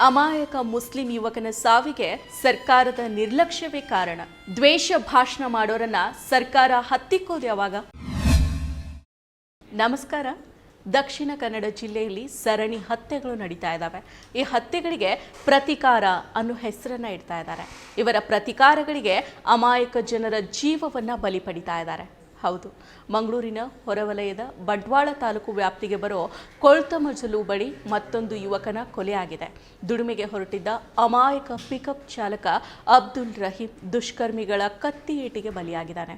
ಅಮಾಯಕ ಮುಸ್ಲಿಂ ಯುವಕನ ಸಾವಿಗೆ ಸರ್ಕಾರದ ನಿರ್ಲಕ್ಷ್ಯವೇ ಕಾರಣ. ದ್ವೇಷ ಭಾಷಣ ಮಾಡೋರನ್ನ ಸರ್ಕಾರ ಹತ್ತಿಕ್ಕೋದು ಯಾವಾಗ? ನಮಸ್ಕಾರ. ದಕ್ಷಿಣ ಕನ್ನಡ ಜಿಲ್ಲೆಯಲ್ಲಿ ಸರಣಿ ಹತ್ಯೆಗಳು ನಡೀತಾ ಇದ್ದಾವೆ ಈ ಹತ್ಯೆಗಳಿಗೆ ಪ್ರತಿಕಾರ ಅನ್ನೋ ಹೆಸರನ್ನ ಇಡ್ತಾ ಇದ್ದಾರೆ. ಇವರ ಪ್ರತಿಕಾರಗಳಿಗೆ ಅಮಾಯಕ ಜನರ ಜೀವವನ್ನ ಬಲಿ ಪಡಿತಾ ಇದ್ದಾರೆ. ಹೌದು. ಮಂಗಳೂರಿನ ಹೊರವಲಯದ ಬಂಟ್ವಾಳ ತಾಲೂಕು ವ್ಯಾಪ್ತಿಗೆ ಬರೋ ಕೊಳ್ತಮಜಲು ಬಳಿ ಮತ್ತೊಂದು ಯುವಕನ ಕೊಲೆಯಾಗಿದೆ. ದುಡಿಮೆಗೆ ಹೊರಟಿದ್ದ ಅಮಾಯಕ ಪಿಕಪ್ ಚಾಲಕ ಅಬ್ದುಲ್ ರಹೀಂ ದುಷ್ಕರ್ಮಿಗಳ ಕತ್ತಿ ಏಟಿಗೆ ಬಲಿಯಾಗಿದ್ದಾನೆ.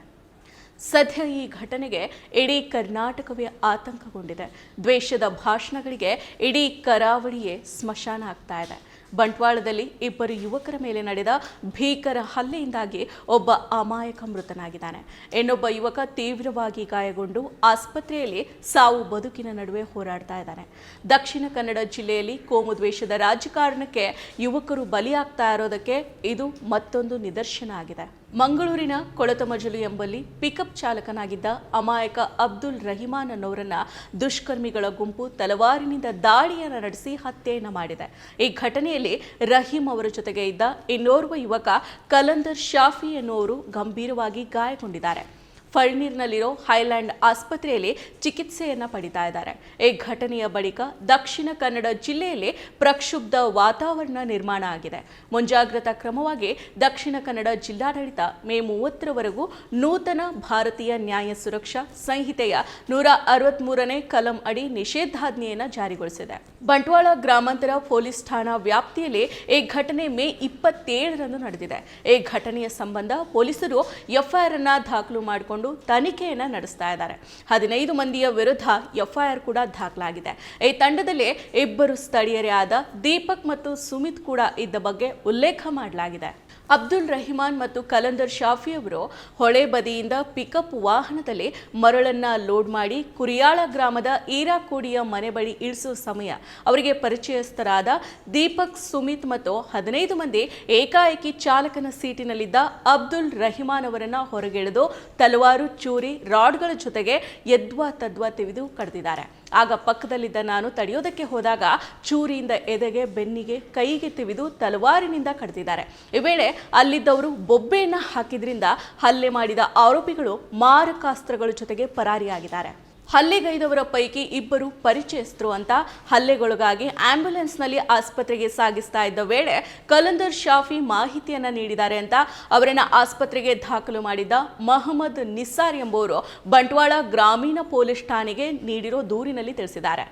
ಸದ್ಯ ಈ ಘಟನೆಗೆ ಇಡೀ ಕರ್ನಾಟಕವೇ ಆತಂಕಗೊಂಡಿದೆ. ದ್ವೇಷದ ಭಾಷಣಗಳಿಗೆ ಇಡೀ ಕರಾವಳಿಯೇ ಸ್ಮಶಾನ ಆಗ್ತಾ ಇದೆ. ಬಂಟ್ವಾಳದಲ್ಲಿ ಇಬ್ಬರು ಯುವಕರ ಮೇಲೆ ನಡೆದ ಭೀಕರ ಹಲ್ಲೆಯಿಂದಾಗಿ ಒಬ್ಬ ಅಮಾಯಕ ಮೃತನಾಗಿದ್ದಾನೆ. ಇನ್ನೊಬ್ಬ ಯುವಕ ತೀವ್ರವಾಗಿ ಗಾಯಗೊಂಡು ಆಸ್ಪತ್ರೆಯಲ್ಲಿ ಸಾವು ಬದುಕಿನ ನಡುವೆ ಹೋರಾಡ್ತಾ ಇದ್ದಾನೆ. ದಕ್ಷಿಣ ಕನ್ನಡ ಜಿಲ್ಲೆಯಲ್ಲಿ ಕೋಮು ದ್ವೇಷದ ರಾಜಕಾರಣಕ್ಕೆ ಯುವಕರು ಬಲಿಯಾಗ್ತಾ ಇರೋದಕ್ಕೆ ಇದು ಮತ್ತೊಂದು ನಿದರ್ಶನ ಆಗಿದೆ. ಮಂಗಳೂರಿನ ಕೊಳತಮಜಲು ಎಂಬಲ್ಲಿ ಪಿಕಪ್ ಚಾಲಕನಾಗಿದ್ದ ಅಮಾಯಕ ಅಬ್ದುಲ್ ರಹಿಮಾನ್ ಅನ್ನೋರನ್ನ ದುಷ್ಕರ್ಮಿಗಳ ಗುಂಪು ತಲವಾರಿನಿಂದ ದಾಳಿಯನ್ನು ನಡೆಸಿ ಹತ್ಯೆಯನ್ನು ಮಾಡಿದೆ. ಈ ಘಟನೆಯಲ್ಲಿ ರಹೀಂ ಅವರ ಜೊತೆಗೆ ಇದ್ದ ಇನ್ನೋರ್ವ ಯುವಕ ಕಲಂದರ್ ಶಾಫಿ ಎನ್ನುವರು ಗಂಭೀರವಾಗಿ ಗಾಯಗೊಂಡಿದ್ದಾರೆ. ಫಳ್ನೀರ್ನಲ್ಲಿರೋ ಹೈಲ್ಯಾಂಡ್ ಆಸ್ಪತ್ರೆಯಲ್ಲಿ ಚಿಕಿತ್ಸೆಯನ್ನು ಪಡಿತಾ ಇದ್ದಾರೆ. ಈ ಘಟನೆಯ ಬಳಿಕ ದಕ್ಷಿಣ ಕನ್ನಡ ಜಿಲ್ಲೆಯಲ್ಲಿ ಪ್ರಕ್ಷುಬ್ಧ ವಾತಾವರಣ ನಿರ್ಮಾಣ ಆಗಿದೆ. ಮುಂಜಾಗ್ರತಾ ಕ್ರಮವಾಗಿ ದಕ್ಷಿಣ ಕನ್ನಡ ಜಿಲ್ಲಾಡಳಿತ ಮೇ ಮೂವತ್ತರವರೆಗೂ ನೂತನ ಭಾರತೀಯ ನ್ಯಾಯ ಸುರಕ್ಷಾ ಸಂಹಿತೆಯ ನೂರ ಅರವತ್ಮೂರನೇ ಕಲಂ ಅಡಿ ನಿಷೇಧಾಜ್ಞೆಯನ್ನು ಜಾರಿಗೊಳಿಸಿದೆ. ಬಂಟ್ವಾಳ ಗ್ರಾಮಾಂತರ ಪೊಲೀಸ್ ಠಾಣಾ ವ್ಯಾಪ್ತಿಯಲ್ಲಿ ಈ ಘಟನೆ ಮೇ ಇಪ್ಪತ್ತೇಳರಂದು ನಡೆದಿದೆ. ಈ ಘಟನೆಯ ಸಂಬಂಧ ಪೊಲೀಸರು ಎಫ್ಐಆರ್ ಅನ್ನು ದಾಖಲು ಮಾಡಿಕೊಂಡು ತನಿಖೆಯನ್ನ ನಡೆಸ್ತಾ ಇದ್ದಾರೆ. ಹದಿನೈದು ಮಂದಿಯ ವಿರುದ್ಧ ಎಫ್ಐಆರ್ ಕೂಡ ದಾಖಲಾಗಿದೆ. ಈ ತಂಡದಲ್ಲಿ ಇಬ್ಬರು ಸ್ಥಳೀಯರೇ ಆದ ದೀಪಕ್ ಮತ್ತು ಸುಮಿತ್ ಕೂಡ ಇದ್ದ ಬಗ್ಗೆ ಉಲ್ಲೇಖ ಮಾಡಲಾಗಿದೆ. ಅಬ್ದುಲ್ ರಹಿಮಾನ್ ಮತ್ತು ಕಲಂದರ್ ಶಾಫಿ ಅವರು ಹೊಳೆ ಬದಿಯಿಂದ ಪಿಕಪ್ ವಾಹನದಲ್ಲಿ ಮರಳನ್ನ ಲೋಡ್ ಮಾಡಿ ಕುರಿಯಾಳ ಗ್ರಾಮದ ಈರಾಕೋಡಿಯ ಮನೆ ಬಳಿ ಇಳಿಸುವ ಸಮಯ ಅವರಿಗೆ ಪರಿಚಯಸ್ಥರಾದ ದೀಪಕ್, ಸುಮಿತ್ ಮತ್ತು ಹದಿನೈದು ಮಂದಿ ಏಕಾಏಕಿ ಚಾಲಕನ ಸೀಟಿನಲ್ಲಿದ್ದ ಅಬ್ದುಲ್ ರಹಿಮಾನ್ ಅವರನ್ನ ಹೊರಗೆಳೆದು ತಲವಾರು ಚೂರಿ ರಾಡ್ಗಳ ಜೊತೆಗೆ ಎದ್ವಾ ತದ್ವಾ ತೆಗೆದು ಕಡ್ದಿದ್ದಾರೆ. ಆಗ ಪಕ್ಕದಲ್ಲಿದ್ದ ನಾನು ತಡೆಯೋದಕ್ಕೆ ಹೋದಾಗ ಚೂರಿಯಿಂದ ಎದೆಗೆ, ಬೆನ್ನಿಗೆ, ಕೈಗೆ ತಿವಿದು ತಲವಾರಿನಿಂದ ಕಡ್ದಿದ್ದಾರೆ. ಈ ವೇಳೆ ಅಲ್ಲಿದ್ದವರು ಬೊಬ್ಬೆಯನ್ನು ಹಾಕಿದ್ರಿಂದ ಹಲ್ಲೆ ಮಾಡಿದ ಆರೋಪಿಗಳು ಮಾರಕಾಸ್ತ್ರಗಳ ಜೊತೆಗೆ ಪರಾರಿಯಾಗಿದ್ದಾರೆ. ಹಲ್ಲೆಗೈದವರ ಪೈಕಿ ಇಬ್ಬರು ಪರಿಚಯಸ್ಥರು ಅಂತ ಹಲ್ಲೆಗೊಳಗಾಗಿ ಆಂಬ್ಯುಲೆನ್ಸ್ನಲ್ಲಿ ಆಸ್ಪತ್ರೆಗೆ ಸಾಗಿಸ್ತಾ ಇದ್ದ ವೇಳೆ ಕಲಂದರ್ ಶಾಫಿ ಮಾಹಿತಿಯನ್ನು ನೀಡಿದ್ದಾರೆ ಅಂತ ಅವರನ್ನು ಆಸ್ಪತ್ರೆಗೆ ದಾಖಲು ಮಾಡಿದ್ದ ಮಹಮ್ಮದ್ ನಿಸ್ಸಾರ್ ಎಂಬುವರು ಬಂಟ್ವಾಳ ಗ್ರಾಮೀಣ ಪೊಲೀಸ್ ಠಾಣೆಗೆ ನೀಡಿರೋ ದೂರಿನಲ್ಲಿ ತಿಳಿಸಿದ್ದಾರೆ.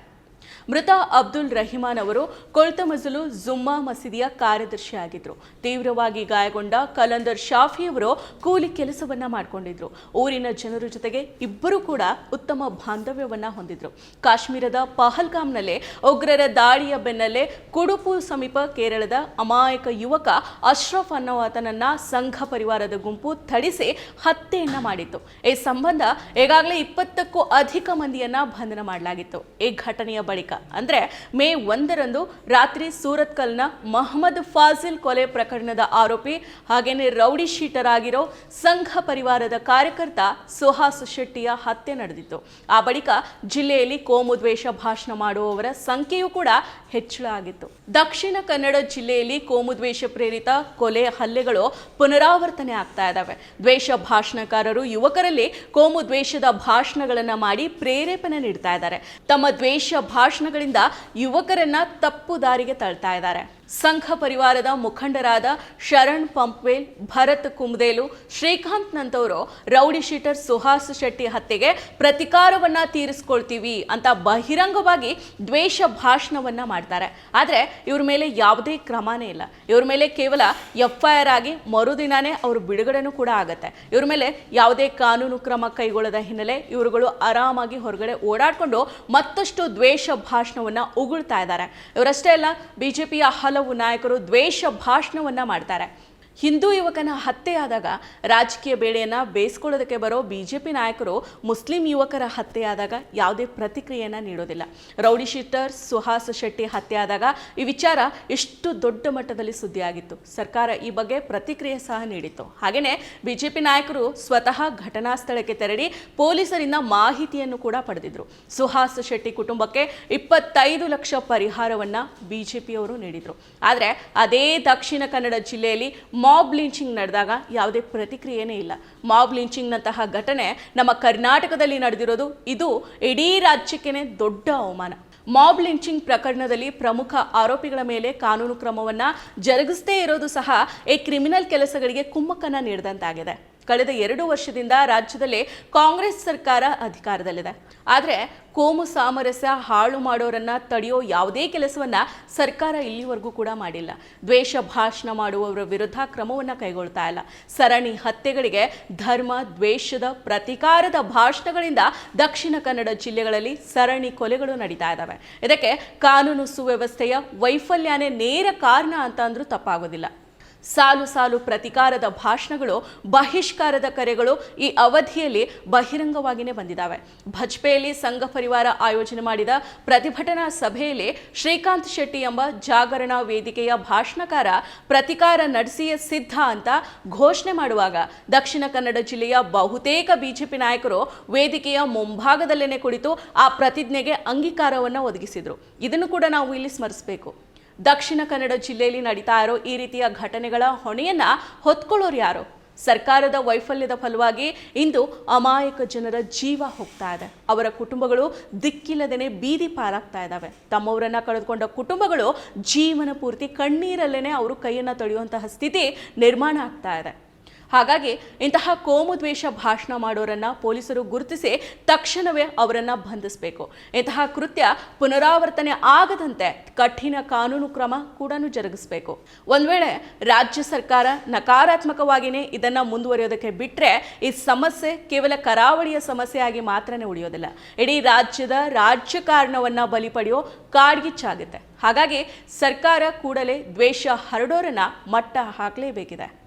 ಮೃತ ಅಬ್ದುಲ್ ರಹಿಮಾನ್ ಅವರು ಕೊಳ್ತಮಜಲು ಜುಮ್ಮಾ ಮಸೀದಿಯ ಕಾರ್ಯದರ್ಶಿಯಾಗಿದ್ದರು ತೀವ್ರವಾಗಿ ಗಾಯಗೊಂಡ ಕಲಂದರ್ ಶಾಫಿ ಅವರು ಕೂಲಿ ಕೆಲಸವನ್ನ ಮಾಡಿಕೊಂಡಿದ್ರು. ಊರಿನ ಜನರ ಜೊತೆಗೆ ಇಬ್ಬರು ಕೂಡ ಉತ್ತಮ ಬಾಂಧವ್ಯವನ್ನ ಹೊಂದಿದ್ರು. ಕಾಶ್ಮೀರದ ಪಹಲ್ಗಾಮ್ನಲ್ಲೇ ಉಗ್ರರ ದಾಳಿಯ ಬೆನ್ನಲ್ಲೇ ಕುಡುಪು ಸಮೀಪ ಕೇರಳದ ಅಮಾಯಕ ಯುವಕ ಅಶ್ರಫ್ ಅನ್ನೋ ಆತನನ್ನ ಸಂಘ ಪರಿವಾರದ ಗುಂಪು ಥಳಿಸಿ ಹತ್ಯೆಯನ್ನ ಮಾಡಿತ್ತು. ಈ ಸಂಬಂಧ ಈಗಾಗಲೇ ಇಪ್ಪತ್ತಕ್ಕೂ ಅಧಿಕ ಮಂದಿಯನ್ನ ಬಂಧನ ಮಾಡಲಾಗಿತ್ತು. ಈ ಘಟನೆಯ ಬಳಿಕ. ಅಂದರೆ ಮೇ ಒಂದರಂದು ರಾತ್ರಿ ಸೂರತ್ಕಲ್ನ ಮಹಮ್ಮದ್ ಫಾಜಿಲ್ ಕೊಲೆ ಪ್ರಕರಣದ ಆರೋಪಿ ಹಾಗೇನೆ ರೌಡಿ ಶೀಟರ್ ಆಗಿರೋ ಸಂಘ ಪರಿವಾರದ ಕಾರ್ಯಕರ್ತ ಸುಹಾಸ್ ಶೆಟ್ಟಿಯ ಹತ್ಯೆ ನಡೆದಿತ್ತು. ಆ ಬಳಿಕ ಜಿಲ್ಲೆಯಲ್ಲಿ ಕೋಮು ದ್ವೇಷ ಭಾಷಣ ಮಾಡುವವರ ಸಂಖ್ಯೆಯೂ ಕೂಡ ಹೆಚ್ಚಳ ಆಗಿತ್ತು. ದಕ್ಷಿಣ ಕನ್ನಡ ಜಿಲ್ಲೆಯಲ್ಲಿ ಕೋಮು ದ್ವೇಷ ಪ್ರೇರಿತ ಕೊಲೆ ಹಲ್ಲೆಗಳು ಪುನರಾವರ್ತನೆ ಆಗ್ತಾ ಇದ್ದಾವೆ ದ್ವೇಷ ಭಾಷಣಕಾರರು ಯುವಕರಲ್ಲಿ ಕೋಮು ದ್ವೇಷದ ಭಾಷಣಗಳನ್ನ ಮಾಡಿ ಪ್ರೇರೇಪಣೆ ನೀಡ್ತಾ ಇದ್ದಾರೆ. ತಮ್ಮ ದ್ವೇಷ ಭಾಷಣಗಳಿಂದ ಯುವಕರನ್ನ ತಪ್ಪು ದಾರಿಗೆ ತಳ್ತಾ ಇದ್ದಾರೆ. ಸಂಘ ಪರಿವಾರದ ಮುಖಂಡರಾದ ಶರಣ್ ಪಂಪ್ವೇಲ್, ಭರತ್ ಕುಮ್ದೇಲು ಶ್ರೀಕಾಂತ್ ನಂತವರು ರೌಡಿ ಶೀಟರ್ ಸುಹಾಸ್ ಶೆಟ್ಟಿ ಹತ್ಯೆಗೆ ಪ್ರತಿಕಾರವನ್ನ ತೀರಿಸ್ಕೊಳ್ತೀವಿ ಅಂತ ಬಹಿರಂಗವಾಗಿ ದ್ವೇಷ ಭಾಷಣವನ್ನ ಮಾಡ್ತಾರೆ. ಆದರೆ ಇವ್ರ ಮೇಲೆ ಯಾವುದೇ ಕ್ರಮನೇ ಇಲ್ಲ. ಇವ್ರ ಮೇಲೆ ಕೇವಲ ಎಫ್ ಐ ಆರ್ ಆಗಿ ಮರುದಿನಾನೇ ಅವ್ರ ಬಿಡುಗಡೆನೂ ಕೂಡ ಆಗತ್ತೆ. ಇವ್ರ ಮೇಲೆ ಯಾವುದೇ ಕಾನೂನು ಕ್ರಮ ಕೈಗೊಳ್ಳದ ಹಿನ್ನೆಲೆ ಇವರುಗಳು ಆರಾಮಾಗಿ ಹೊರಗಡೆ ಓಡಾಡ್ಕೊಂಡು ಮತ್ತಷ್ಟು ದ್ವೇಷ ಭಾಷಣವನ್ನ ಉಗುಳ್ತಾ ಇದ್ದಾರೆ. ಇವರಷ್ಟೇ ಅಲ್ಲ, ಬಿಜೆಪಿಯ ಹಲವು ನಾಯಕರು ದ್ವೇಷ ಭಾಷಣವನ್ನ ಮಾಡ್ತಾರೆ. ಹಿಂದೂ ಯುವಕನ ಹತ್ಯೆಯಾದಾಗ ರಾಜಕೀಯ ಬೇಳೆಯನ್ನು ಬೇಯಿಸ್ಕೊಳ್ಳೋದಕ್ಕೆ ಬರೋ ಬಿಜೆಪಿ ನಾಯಕರು ಮುಸ್ಲಿಂ ಯುವಕರ ಹತ್ಯೆಯಾದಾಗ ಯಾವುದೇ ಪ್ರತಿಕ್ರಿಯೆಯನ್ನು ನೀಡೋದಿಲ್ಲ. ರೌಡಿ ಶೀಟರ್ ಸುಹಾಸ್ ಶೆಟ್ಟಿ ಹತ್ಯೆ ಆದಾಗ ಈ ವಿಚಾರ ಎಷ್ಟು ದೊಡ್ಡ ಮಟ್ಟದಲ್ಲಿ ಸುದ್ದಿಯಾಗಿತ್ತು. ಸರ್ಕಾರ ಈ ಬಗ್ಗೆ ಪ್ರತಿಕ್ರಿಯೆ ಸಹ ನೀಡಿತ್ತು. ಹಾಗೆಯೇ ಬಿಜೆಪಿ ನಾಯಕರು ಸ್ವತಃ ಘಟನಾ ಸ್ಥಳಕ್ಕೆ ತೆರಳಿ ಪೊಲೀಸರಿಂದ ಮಾಹಿತಿಯನ್ನು ಕೂಡ ಪಡೆದಿದ್ರು. ಸುಹಾಸ್ ಶೆಟ್ಟಿ ಕುಟುಂಬಕ್ಕೆ ಇಪ್ಪತ್ತೈದು ಲಕ್ಷ ಪರಿಹಾರವನ್ನ ಬಿಜೆಪಿಯವರು ನೀಡಿದರು. ಆದರೆ ಅದೇ ದಕ್ಷಿಣ ಕನ್ನಡ ಜಿಲ್ಲೆಯಲ್ಲಿ ಮಾಬ್ ಲಿಂಚಿಂಗ್ ನಡೆದಾಗ ಯಾವುದೇ ಪ್ರತಿಕ್ರಿಯೆನೇ ಇಲ್ಲ. ಮಾಬ್ ಲಿಂಚಿಂಗ್ನಂತಹ ಘಟನೆ ನಮ್ಮ ಕರ್ನಾಟಕದಲ್ಲಿ ನಡೆದಿರೋದು. ಇದು ಇಡೀ ರಾಜ್ಯಕ್ಕೇನೆ ದೊಡ್ಡ ಅವಮಾನ. ಮಾಬ್ ಲಿಂಚಿಂಗ್ ಪ್ರಕರಣದಲ್ಲಿ ಪ್ರಮುಖ ಆರೋಪಿಗಳ ಮೇಲೆ ಕಾನೂನು ಕ್ರಮವನ್ನು ಜರುಗಿಸದೇ ಇರೋದು ಸಹ ಈ ಕ್ರಿಮಿನಲ್ ಕೆಲಸಗಳಿಗೆ ಕುಮ್ಮಕ್ಕನ್ನು ನೀಡಿದಂತಾಗಿದೆ. ಕಳೆದ ಎರಡು ವರ್ಷದಿಂದ ರಾಜ್ಯದಲ್ಲಿ ಕಾಂಗ್ರೆಸ್ ಸರ್ಕಾರ ಅಧಿಕಾರದಲ್ಲಿದೆ. ಆದರೆ ಕೋಮು ಸಾಮರಸ್ಯ ಹಾಳು ಮಾಡೋರನ್ನ ತಡೆಯೋ ಯಾವುದೇ ಕೆಲಸವನ್ನ ಸರ್ಕಾರ ಇಲ್ಲಿವರೆಗೂ ಕೂಡ ಮಾಡಿಲ್ಲ. ದ್ವೇಷ ಭಾಷಣ ಮಾಡುವವರ ವಿರುದ್ಧ ಕ್ರಮವನ್ನ ಕೈಗೊಳ್ತಾ ಇಲ್ಲ. ಸರಣಿ ಹತ್ಯೆಗಳಿಗೆ ಧರ್ಮ, ದ್ವೇಷದ ಪ್ರತಿಕಾರದ ಭಾಷಣಗಳಿಂದ ದಕ್ಷಿಣ ಕನ್ನಡ ಜಿಲ್ಲೆಗಳಲ್ಲಿ ಸರಣಿ ಕೊಲೆಗಳು ನಡೀತಾ ಇದ್ದಾವೆ. ಇದಕ್ಕೆ ಕಾನೂನು ಸುವ್ಯವಸ್ಥೆಯ ವೈಫಲ್ಯನೇ ನೇರ ಕಾರಣ ಅಂತ ಅಂದ್ರೂ ತಪ್ಪಾಗೋದಿಲ್ಲ. ಸಾಲು ಸಾಲು ಪ್ರತಿಕಾರದ ಭಾಷಣಗಳು, ಬಹಿಷ್ಕಾರದ ಕರೆಗಳು ಈ ಅವಧಿಯಲ್ಲಿ ಬಹಿರಂಗವಾಗಿಯೇ ಬಂದಿದ್ದಾವೆ. ಭಜ್ಪೆಯಲ್ಲಿ ಸಂಘ ಪರಿವಾರ ಆಯೋಜನೆ ಮಾಡಿದ ಪ್ರತಿಭಟನಾ ಸಭೆಯಲ್ಲಿ ಶ್ರೀಕಾಂತ್ ಶೆಟ್ಟಿ ಎಂಬ ಜಾಗರಣ ವೇದಿಕೆಯ ಭಾಷಣಕಾರ ಪ್ರತಿಕಾರ ನಡೆಸಿಯೇ ಸಿದ್ಧ ಅಂತ ಘೋಷಣೆ ಮಾಡುವಾಗ ದಕ್ಷಿಣ ಕನ್ನಡ ಜಿಲ್ಲೆಯ ಬಹುತೇಕ ಬಿಜೆಪಿ ನಾಯಕರು ವೇದಿಕೆಯ ಮುಂಭಾಗದಲ್ಲೇನೆ ಕುಳಿತು ಆ ಪ್ರತಿಜ್ಞೆಗೆ ಅಂಗೀಕಾರವನ್ನು ಒದಗಿಸಿದರು. ಇದನ್ನು ಕೂಡ ನಾವು ಇಲ್ಲಿ ಸ್ಮರಿಸಬೇಕು. ದಕ್ಷಿಣ ಕನ್ನಡ ಜಿಲ್ಲೆಯಲ್ಲಿ ನಡೀತಾ ಇರೋ ಈ ರೀತಿಯ ಘಟನೆಗಳ ಹೊಣೆಯನ್ನ ಹೊತ್ಕೊಳ್ಳೋರು ಯಾರು? ಸರ್ಕಾರದ ವೈಫಲ್ಯದ ಫಲವಾಗಿ ಇಂದು ಅಮಾಯಕ ಜನರ ಜೀವ ಹೋಗ್ತಾ ಇದೆ. ಅವರ ಕುಟುಂಬಗಳು ದಿಕ್ಕಿಲ್ಲದೇ ಬೀದಿ ಪಾರಾಗ್ತಾ ಇದ್ದಾವೆ. ತಮ್ಮವರನ್ನ ಕಳೆದುಕೊಂಡ ಕುಟುಂಬಗಳು ಜೀವನ ಪೂರ್ತಿ ಕಣ್ಣೀರಲ್ಲೇ ಅವರು ಕೈಯನ್ನು ತೊಳೆಯುವಂತಹ ಸ್ಥಿತಿ ನಿರ್ಮಾಣ ಆಗ್ತಾ ಇದೆ. ಹಾಗಾಗಿ ಇಂತಹ ಕೋಮು ದ್ವೇಷ ಭಾಷಣ ಮಾಡೋರನ್ನ ಪೊಲೀಸರು ಗುರುತಿಸಿ ತಕ್ಷಣವೇ ಅವರನ್ನ ಬಂಧಿಸಬೇಕು. ಇಂತಹ ಕೃತ್ಯ ಪುನರಾವರ್ತನೆ ಆಗದಂತೆ ಕಠಿಣ ಕಾನೂನು ಕ್ರಮ ಕೂಡ ಜರುಗಿಸಬೇಕು. ಒಂದ್ ವೇಳೆ ರಾಜ್ಯ ಸರ್ಕಾರ ನಕಾರಾತ್ಮಕವಾಗಿಯೇ ಇದನ್ನ ಮುಂದುವರಿಯೋದಕ್ಕೆ ಬಿಟ್ಟರೆ ಈ ಸಮಸ್ಯೆ ಕೇವಲ ಕರಾವಳಿಯ ಸಮಸ್ಯೆಯಾಗಿ ಮಾತ್ರನೇ ಉಳಿಯೋದಿಲ್ಲ. ಇಡೀ ರಾಜ್ಯದ ರಾಜಕಾರಣವನ್ನ ಬಲಿ ಪಡೆಯೋ ಕಾಡ್ಗಿಚ್ಚಾಗುತ್ತೆ ಹಾಗಾಗಿ ಸರ್ಕಾರ ಕೂಡಲೇ ದ್ವೇಷ ಹರಡೋರನ್ನ ಮಟ್ಟ ಹಾಕಲೇಬೇಕಿದೆ.